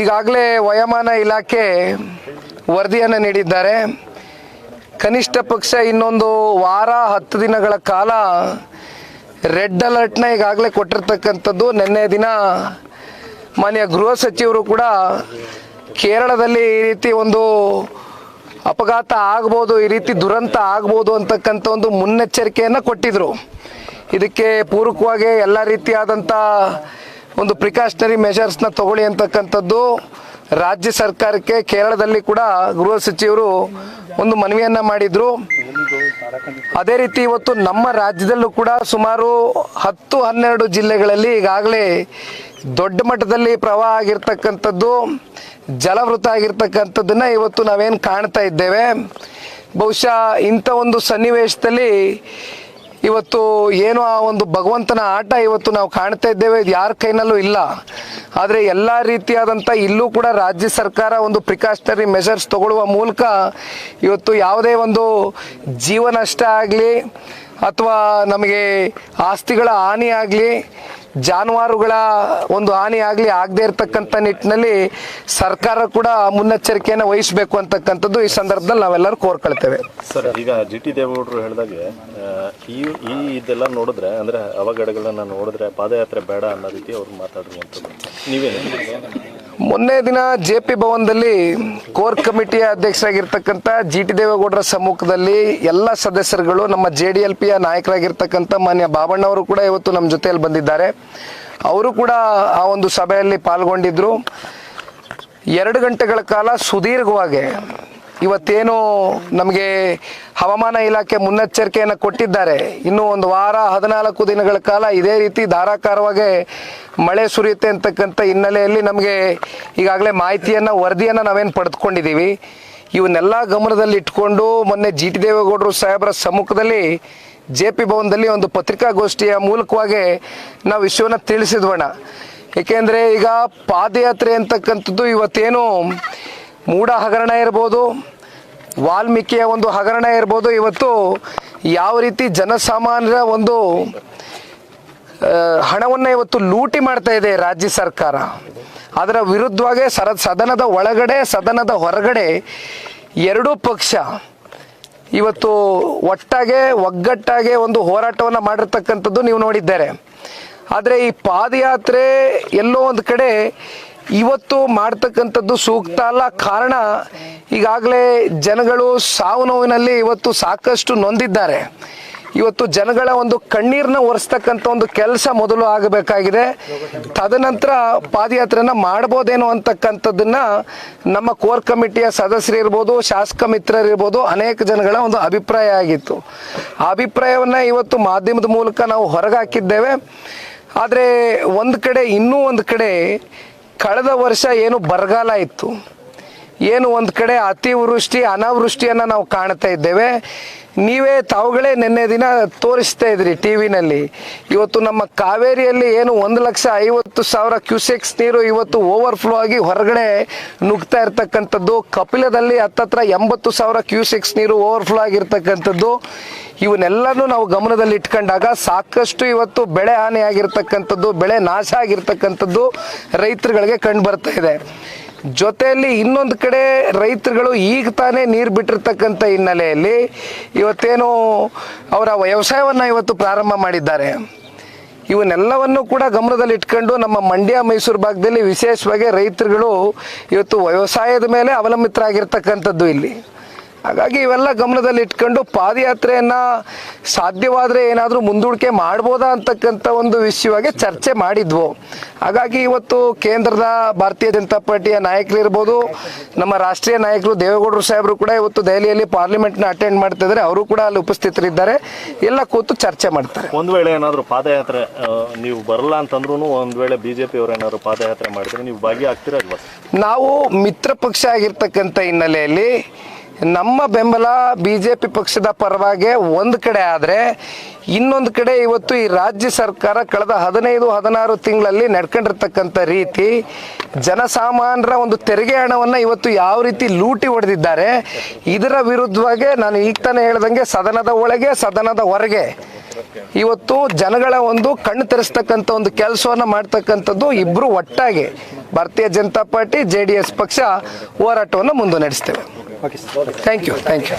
ಈಗಾಗಲೇ ವಯೋಮಾನ ಇಲಾಖೆ ವರದಿಯನ್ನು ನೀಡಿದ್ದಾರೆ. ಕನಿಷ್ಠ ಪಕ್ಷ ಇನ್ನೊಂದು ವಾರ, ಹತ್ತು ದಿನಗಳ ಕಾಲ ರೆಡ್ ಅಲರ್ಟ್ನ ಈಗಾಗಲೇ ಕೊಟ್ಟಿರ್ತಕ್ಕಂಥದ್ದು. ನಿನ್ನೆ ದಿನ ಮಾನ್ಯ ಗೃಹ ಸಚಿವರು ಕೂಡ ಕೇರಳದಲ್ಲಿ ಈ ರೀತಿ ಒಂದು ಅಪಘಾತ ಆಗ್ಬೋದು, ಈ ರೀತಿ ದುರಂತ ಆಗ್ಬೋದು ಅಂತಕ್ಕಂಥ ಒಂದು ಮುನ್ನೆಚ್ಚರಿಕೆಯನ್ನು ಕೊಟ್ಟಿದ್ರು. ಇದಕ್ಕೆ ಪೂರಕವಾಗಿ ಎಲ್ಲ ರೀತಿಯಾದಂಥ ಒಂದು ಪ್ರಿಕಾಷನರಿ ಮೆಷರ್ಸ್ನ ತಗೊಳ್ಳಿ ಅಂತಕ್ಕಂಥದ್ದು ರಾಜ್ಯ ಸರ್ಕಾರಕ್ಕೆ ಕೇರಳದಲ್ಲಿ ಕೂಡ ಗೃಹ ಸಚಿವರು ಒಂದು ಮನವಿಯನ್ನ ಮಾಡಿದ್ರು. ಅದೇ ರೀತಿ ಇವತ್ತು ನಮ್ಮ ರಾಜ್ಯದಲ್ಲೂ ಕೂಡ ಸುಮಾರು ಹತ್ತು ಹನ್ನೆರಡು ಜಿಲ್ಲೆಗಳಲ್ಲಿ ಈಗಾಗಲೇ ದೊಡ್ಡ ಮಟ್ಟದಲ್ಲಿ ಪ್ರವಾಹ ಆಗಿರ್ತಕ್ಕಂಥದ್ದು, ಜಲವೃತ ಆಗಿರ್ತಕ್ಕಂಥದ್ದನ್ನ ಇವತ್ತು ನಾವೇನು ಕಾಣ್ತಾ ಇದ್ದೇವೆ. ಬಹುಶಃ ಇಂಥ ಒಂದು ಸನ್ನಿವೇಶದಲ್ಲಿ ಇವತ್ತು ಏನು ಆ ಒಂದು ಭಗವಂತನ ಆಟ ಇವತ್ತು ನಾವು ಕಾಣ್ತಾ ಇದ್ದೇವೆ, ಇದು ಯಾರ ಕೈನಲ್ಲೂ ಇಲ್ಲ. ಆದರೆ ಎಲ್ಲ ರೀತಿಯಾದಂಥ ಇಲ್ಲೂ ಕೂಡ ರಾಜ್ಯ ಸರ್ಕಾರ ಒಂದು ಪ್ರಿಕಾಷನರಿ ಮೆಷರ್ಸ್ ತಗೊಳ್ಳುವ ಮೂಲಕ ಇವತ್ತು ಯಾವುದೇ ಒಂದು ಜೀವನಷ್ಟ ಆಗಲಿ, ಅಥವಾ ನಮಗೆ ಆಸ್ತಿಗಳ ಹಾನಿ ಆಗಲಿ ಜಾನುವಾರುಗಳ ಒಂದು ಹಾನಿ ಆಗಲಿ ಆಗದೆ ಇರತಕ್ಕಂಥ ನಿಟ್ಟಿನಲ್ಲಿ ಸರ್ಕಾರ ಕೂಡ ಮುನ್ನೆಚ್ಚರಿಕೆಯನ್ನು ವಹಿಸಬೇಕು ಅಂತಕ್ಕಂಥದ್ದು ಈ ಸಂದರ್ಭದಲ್ಲಿ ನಾವೆಲ್ಲರೂ ಕೋರ್ಕೊಳ್ತೇವೆ. ಸರ್, ಈಗ ಜಿ ಟಿ ದೇವೇಗೌಡರು ಹೇಳಿದಾಗೆ ಈ ಈ ಇದೆಲ್ಲ ನೋಡಿದ್ರೆ, ಅಂದ್ರೆ ಅವಘಡಗಳನ್ನ ನೋಡಿದ್ರೆ ಪಾದಯಾತ್ರೆ ಬೇಡ ಅನ್ನೋ ರೀತಿ ಅವ್ರು ಮಾತಾಡುವಂಥದ್ದು ನೀವೇನು? ಮೊನ್ನೆ ದಿನ ಜೆ ಪಿ ಭವನದಲ್ಲಿ ಕೋರ್ ಕಮಿಟಿಯ ಅಧ್ಯಕ್ಷರಾಗಿರ್ತಕ್ಕಂಥ ಜಿ ಟಿ ದೇವೇಗೌಡರ ಸಮ್ಮುಖದಲ್ಲಿ ಎಲ್ಲ ಸದಸ್ಯರುಗಳು, ನಮ್ಮ ಜೆ ಡಿ ಎಲ್ ಪಿಯ ನಾಯಕರಾಗಿರ್ತಕ್ಕಂಥ ಮಾನ್ಯ ಬಾಬಣ್ಣವರು ಕೂಡ ಇವತ್ತು ನಮ್ಮ ಜೊತೆಯಲ್ಲಿ ಬಂದಿದ್ದಾರೆ. ಅವರು ಕೂಡ ಆ ಒಂದು ಸಭೆಯಲ್ಲಿ ಪಾಲ್ಗೊಂಡಿದ್ರು. ಎರಡು ಗಂಟೆಗಳ ಕಾಲ ಸುದೀರ್ಘವಾಗಿ ಇವತ್ತೇನು ನಮಗೆ ಹವಾಮಾನ ಇಲಾಖೆ ಮುನ್ನೆಚ್ಚರಿಕೆಯನ್ನು ಕೊಟ್ಟಿದ್ದಾರೆ. ಇನ್ನು ಒಂದು ವಾರ, ಹದಿನಾಲ್ಕು ದಿನಗಳ ಕಾಲ ಇದೇ ರೀತಿ ಧಾರಾಕಾರವಾಗಿ ಮಳೆ ಸುರಿಯುತ್ತೆ ಅಂತಕ್ಕಂಥ ಹಿನ್ನೆಲೆಯಲ್ಲಿ ನಮಗೆ ಈಗಾಗಲೇ ಮಾಹಿತಿಯನ್ನು, ವರದಿಯನ್ನು ನಾವೇನು ಪಡೆದುಕೊಂಡಿದ್ದೀವಿ. ಇವನ್ನೆಲ್ಲ ಗಮನದಲ್ಲಿ ಇಟ್ಕೊಂಡು ಮೊನ್ನೆ ಜಿ ಟಿ ದೇವೇಗೌಡರು ಸಾಹೇಬರ ಸಮ್ಮುಖದಲ್ಲಿ ಜೆ ಪಿ ಭವನದಲ್ಲಿ ಒಂದು ಪತ್ರಿಕಾಗೋಷ್ಠಿಯ ಮೂಲಕವಾಗಿ ನಾವು ವಿಷಯವನ್ನು ತಿಳಿಸಿದ್ವಣ ಏಕೆಂದರೆ ಈಗ ಪಾದಯಾತ್ರೆ ಅಂತಕ್ಕಂಥದ್ದು ಇವತ್ತೇನು ಮೂಢ ಹಗರಣ ಇರ್ಬೋದು, ವಾಲ್ಮೀಕಿಯ ಒಂದು ಹಗರಣ ಇರ್ಬೋದು. ಇವತ್ತು ಯಾವ ರೀತಿ ಜನಸಾಮಾನ್ಯರ ಒಂದು ಹಣವನ್ನು ಇವತ್ತು ಲೂಟಿ ಮಾಡ್ತಾ ಇದೆ ರಾಜ್ಯ ಸರ್ಕಾರ. ಅದರ ವಿರುದ್ಧವಾಗಿ ಸರ, ಸದನದ ಒಳಗಡೆ, ಸದನದ ಹೊರಗಡೆ ಎರಡೂ ಪಕ್ಷ ಇವತ್ತು ಒಟ್ಟಾಗೆ, ಒಗ್ಗಟ್ಟಾಗೆ ಒಂದು ಹೋರಾಟವನ್ನು ಮಾಡಿರ್ತಕ್ಕಂಥದ್ದು ನೀವು ನೋಡಿದ್ದಾರೆ. ಆದರೆ ಈ ಪಾದಯಾತ್ರೆ ಎಲ್ಲೋ ಒಂದು ಕಡೆ ಇವತ್ತು ಮಾಡ್ತಕ್ಕಂಥದ್ದು ಸೂಕ್ತ ಅಲ್ಲ. ಕಾರಣ, ಈಗಾಗಲೇ ಜನಗಳು ಸಾವು ನೋವಿನಲ್ಲಿ ಇವತ್ತು ಸಾಕಷ್ಟು ನೊಂದಿದ್ದಾರೆ. ಇವತ್ತು ಜನಗಳ ಒಂದು ಕಣ್ಣೀರನ್ನ ಒರೆಸ್ತಕ್ಕಂಥ ಒಂದು ಕೆಲಸ ಮೊದಲು ಆಗಬೇಕಾಗಿದೆ. ತದನಂತರ ಪಾದಯಾತ್ರೆನ ಮಾಡ್ಬೋದೇನೋ ಅಂತಕ್ಕಂಥದ್ದನ್ನ ನಮ್ಮ ಕೋರ್ ಕಮಿಟಿಯ ಸದಸ್ಯರಿರ್ಬೋದು ಶಾಸಕ ಮಿತ್ರರಿರ್ಬೋದು ಅನೇಕ ಜನಗಳ ಒಂದು ಅಭಿಪ್ರಾಯ ಆಗಿತ್ತು. ಆ ಅಭಿಪ್ರಾಯವನ್ನ ಇವತ್ತು ಮಾಧ್ಯಮದ ಮೂಲಕ ನಾವು ಹೊರಗಾಕಿದ್ದೇವೆ. ಆದರೆ ಒಂದು ಕಡೆ, ಇನ್ನೂ ಒಂದು ಕಡೆ ಕಳೆದ ವರ್ಷ ಏನು ಬರಗಾಲ ಇತ್ತು. ಏನು ಒಂದು ಕಡೆ ಅತಿವೃಷ್ಟಿ, ಅನಾವೃಷ್ಟಿಯನ್ನು ನಾವು ಕಾಣ್ತಾ ಇದ್ದೇವೆ. ನೀವೇ ತಾವುಗಳೇ ನಿನ್ನೆ ದಿನ ತೋರಿಸ್ತಾ ಇದ್ರಿ ಟಿ ವಿನಲ್ಲಿ. ಇವತ್ತು ನಮ್ಮ ಕಾವೇರಿಯಲ್ಲಿ ಏನು ಒಂದು ಲಕ್ಷ ಐವತ್ತು ಸಾವಿರ ಕ್ಯೂಸೆಕ್ಸ್ ನೀರು ಇವತ್ತು ಓವರ್ ಫ್ಲೋ ಆಗಿ ಹೊರಗಡೆ ನುಗ್ತಾ ಇರ್ತಕ್ಕಂಥದ್ದು. ಕಪಿಲದಲ್ಲಿ ಹತ್ತತ್ರ ಎಂಬತ್ತು ಸಾವಿರ ಕ್ಯೂಸೆಕ್ಸ್ ನೀರು ಓವರ್ ಫ್ಲೋ ಆಗಿರ್ತಕ್ಕಂಥದ್ದು. ಇವನ್ನೆಲ್ಲನೂ ನಾವು ಗಮನದಲ್ಲಿ ಇಟ್ಕೊಂಡಾಗ ಸಾಕಷ್ಟು ಇವತ್ತು ಬೆಳೆ ಹಾನಿ ಆಗಿರ್ತಕ್ಕಂಥದ್ದು ಬೆಳೆ ನಾಶ ಆಗಿರ್ತಕ್ಕಂಥದ್ದು ರೈತರುಗಳಿಗೆ ಕಂಡು ಬರ್ತಾ ಇದೆ. ಜೊತೆಯಲ್ಲಿ ಇನ್ನೊಂದು ಕಡೆ ರೈತರುಗಳು ಈಗ ತಾನೇ ನೀರು ಬಿಟ್ಟಿರ್ತಕ್ಕಂಥ ಹಿನ್ನೆಲೆಯಲ್ಲಿ ಇವತ್ತೇನು ಅವರ ವ್ಯವಸಾಯವನ್ನು ಇವತ್ತು ಪ್ರಾರಂಭ ಮಾಡಿದ್ದಾರೆ. ಇವನ್ನೆಲ್ಲವನ್ನು ಕೂಡ ಗಮನದಲ್ಲಿ ಇಟ್ಕೊಂಡು ನಮ್ಮ ಮಂಡ್ಯ, ಮೈಸೂರು ಭಾಗದಲ್ಲಿ ವಿಶೇಷವಾಗಿ ರೈತರುಗಳು ಇವತ್ತು ವ್ಯವಸಾಯದ ಮೇಲೆ ಅವಲಂಬಿತರಾಗಿರ್ತಕ್ಕಂಥದ್ದು ಇಲ್ಲಿ. ಹಾಗಾಗಿ ಇವೆಲ್ಲ ಗಮನದಲ್ಲಿ ಇಟ್ಕೊಂಡು ಪಾದಯಾತ್ರೆಯನ್ನ ಸಾಧ್ಯವಾದರೆ ಏನಾದರೂ ಮುಂದೂಡಿಕೆ ಮಾಡ್ಬೋದಾ ಅಂತಕ್ಕಂಥ ಒಂದು ವಿಷಯವಾಗಿ ಚರ್ಚೆ ಮಾಡಿದ್ವು. ಹಾಗಾಗಿ ಇವತ್ತು ಕೇಂದ್ರದ ಭಾರತೀಯ ಜನತಾ ಪಾರ್ಟಿಯ ನಾಯಕರು ಇರ್ಬೋದು ನಮ್ಮ ರಾಷ್ಟ್ರೀಯ ನಾಯಕರು ದೇವೇಗೌಡರು ಸಾಹೇಬರು ಕೂಡ ಇವತ್ತು ದೆಹಲಿಯಲ್ಲಿ ಪಾರ್ಲಿಮೆಂಟ್ನ ಅಟೆಂಡ್ ಮಾಡ್ತಿದ್ದಾರೆ ಅವರು ಕೂಡ ಅಲ್ಲಿ ಉಪಸ್ಥಿತರಿದ್ದಾರೆ. ಎಲ್ಲ ಕೂತು ಚರ್ಚೆ ಮಾಡ್ತಾರೆ. ಒಂದು ವೇಳೆ ಏನಾದರೂ ಪಾದಯಾತ್ರೆ ನೀವು ಬರಲ್ಲ ಅಂತಂದ್ರೂ ಒಂದು ವೇಳೆ ಬಿಜೆಪಿ ಅವರು ಏನಾದ್ರು ಪಾದಯಾತ್ರೆ ಮಾಡಿದ್ರೆ ನೀವು ಭಾಗಿಯಾಗ್ತೀರಾ ನಾವು ಮಿತ್ರ ಪಕ್ಷ ಆಗಿರ್ತಕ್ಕಂಥ ಹಿನ್ನೆಲೆಯಲ್ಲಿ ನಮ್ಮ ಬೆಂಬಲ ಬಿ ಜೆ ಪಿ ಪಕ್ಷದ ಪರವಾಗಿ ಒಂದು ಕಡೆ ಆದರೆ ಇನ್ನೊಂದು ಕಡೆ ಇವತ್ತು ಈ ರಾಜ್ಯ ಸರ್ಕಾರ ಕಳೆದ ಹದಿನೈದು, ಹದಿನಾರು ತಿಂಗಳಲ್ಲಿ ನಡ್ಕೊಂಡಿರ್ತಕ್ಕಂಥ ರೀತಿ ಜನಸಾಮಾನ್ಯರ ಒಂದು ತೆರಿಗೆ ಹಣವನ್ನು ಇವತ್ತು ಯಾವ ರೀತಿ ಲೂಟಿ ಹೊಡೆದಿದ್ದಾರೆ, ಇದರ ವಿರುದ್ಧವಾಗಿ ನಾನು ಈಗ ತಾನೇ ಹೇಳ್ದಂಗೆ ಸದನದ ಒಳಗೆ, ಸದನದ ಹೊರಗೆ ಇವತ್ತು ಜನಗಳ ಒಂದು ಕಣ್ಣು ತೆರೆಸ್ತಕ್ಕಂಥ ಒಂದು ಕೆಲಸವನ್ನ ಮಾಡ್ತಕ್ಕಂಥದ್ದು ಇಬ್ರು ಒಟ್ಟಾಗಿ Bharatiya Janata party J D S ಪಕ್ಷ ಹೋರಾಟವನ್ನು ಮುಂದೆ ನಡೆಸ್ತೇವೆ ಥ್ಯಾಂಕ್ ಯು ಥ್ಯಾಂಕ್ ಯು